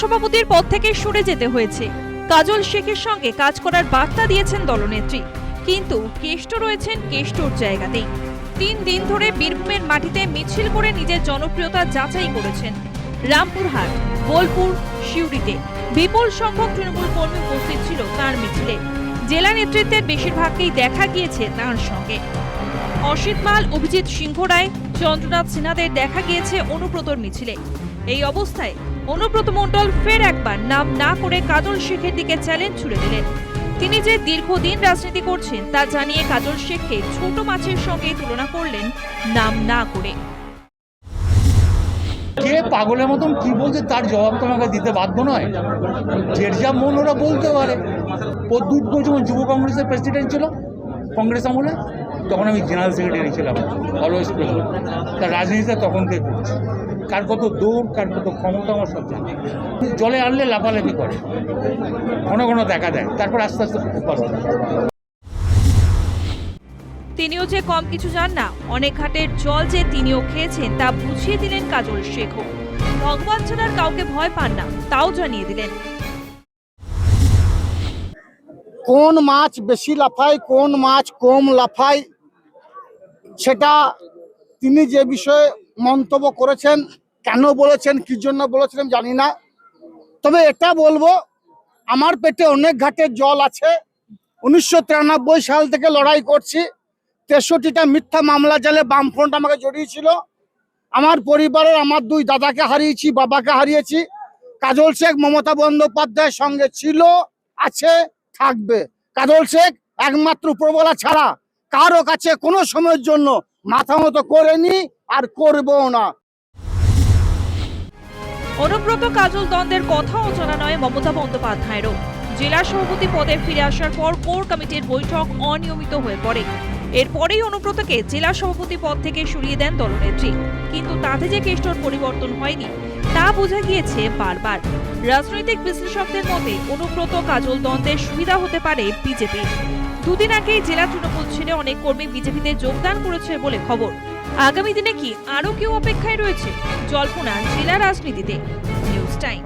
সভাপতির পদ থেকে সরে যেতে হয়েছে। কাজল শেখের সঙ্গে কাজ করার বার্তা দিয়েছেন দলনেত্রী। কিন্তু কেষ্ট রয়েছেন কেষ্টর জায়গাতেই। তিন দিন ধরে বীরভূমের মাটিতে মিছিল করে নিজের জনপ্রিয়তা যাচাই করেছেন। রামপুরহাট, বোলপুর, সিউড়িতে বিপুল সংখ্যক তৃণমূল কর্মী উপস্থিত ছিল তার মিছিলে। জেলা নেতৃত্বের বেশিরভাগকেই দেখা গিয়েছে তাঁর সঙ্গে। অসিত মাল, অভিজিৎ সিংহ রায়, চন্দ্রনাথ সিনহাদের দেখা গিয়েছে অনুব্রতর মিছিলে। এই অবস্থায় অনুব্রত মণ্ডল ফের একবার নাম না করে কাজল শেখের দিকে চ্যালেঞ্জ ছুড়ে দিলেন। তিনি যে দীর্ঘদিন রাজনীতি করছেন, তা জানিয়ে কাজল শেখকে ছোট মাছের সঙ্গে তুলনা করলেন নাম না করে। কে পাগলের মতন কি বলছে তার জবাব তোমাকে দিতে বাধ্য নয়। যে যা মন ওরা বলতে পারে। ঘোষ যখন যুব কংগ্রেসের প্রেসিডেন্ট ছিল কংগ্রেস আমলে, তখন আমি জেনারেল সেক্রেটারি ছিলাম অলওয়েজ তার রাজনীতিতে তখন থেকে করছি? কার কত দৌড় কার কত ক্ষমতা আমার সব জানি। জলে আনলে লাফালাফি করে। ঘন ঘন দেখা দেয়। তারপর আস্তে আস্তে উপাস। তিনিও যে কম কিছু জান না অনেক ঘাটের জল যে তিনিও খেয়েছেন তা বুঝিয়ে দিলেন কাজল শেখও ভগবান ছাড়ার কাউকে ভয় পান না তাও জানিয়ে দিলেন। কোন মাছ বেশি লাফায় কোন মাছ কম লাফায় সেটা তিনি যে বিষয়ে মন্তব্য করেছেন, কেন বলেছেন, কি জন্য বলেছেন আমি জানি না। তবে এটা বলব, আমার পেটে অনেক ঘাটের জল আছে। উনিশশো তিরানব্বই সাল থেকে লড়াই করছি। তেষট্টিটা মিথ্যা মামলা জালে বামফ্রন্ট আমাকে জড়িয়েছিল। আমার পরিবারের আমার দুই দাদাকে হারিয়েছি, বাবাকে হারিয়েছি। কাজল শেখ, মমতা বন্দ্যোপাধ্যায়ের সঙ্গে ছিল, আছে, থাকবে। কাজল শেখ একমাত্র প্রবলা ছাড়া কারও কাছে কোনো সময়ের জন্য মাথা মতো করেনি আর করবেও না। অনুব্রত কাজল দ্বন্দ্বের কথাও জানা নয় মমতা বন্দ্যোপাধ্যায়েরও। জেলা সভাপতি পদে ফিরে আসার পর কোর কমিটির বৈঠক অনিয়মিত হয়ে পড়ে। এরপরেই অনুব্রতকে জেলা সভাপতি পদ থেকে সরিয়ে দেন দলনেত্রী। কিন্তু তাতে যে কেষ্টর পরিবর্তন হয়নি, তা বোঝা গিয়েছে বারবার। রাজনৈতিক বিশ্লেষকদের মতে, অনুব্রত কাজল দ্বন্দ্বের সুবিধা হতে পারে বিজেপি। দুদিন আগেই জেলা তৃণমূল ছেড়ে অনেক কর্মী বিজেপিতে যোগদান করেছে বলে খবর। আগামী দিনে কি আরও কেউ অপেক্ষায় রয়েছে? জল্পনা জেলা রাজনীতিতে। News time.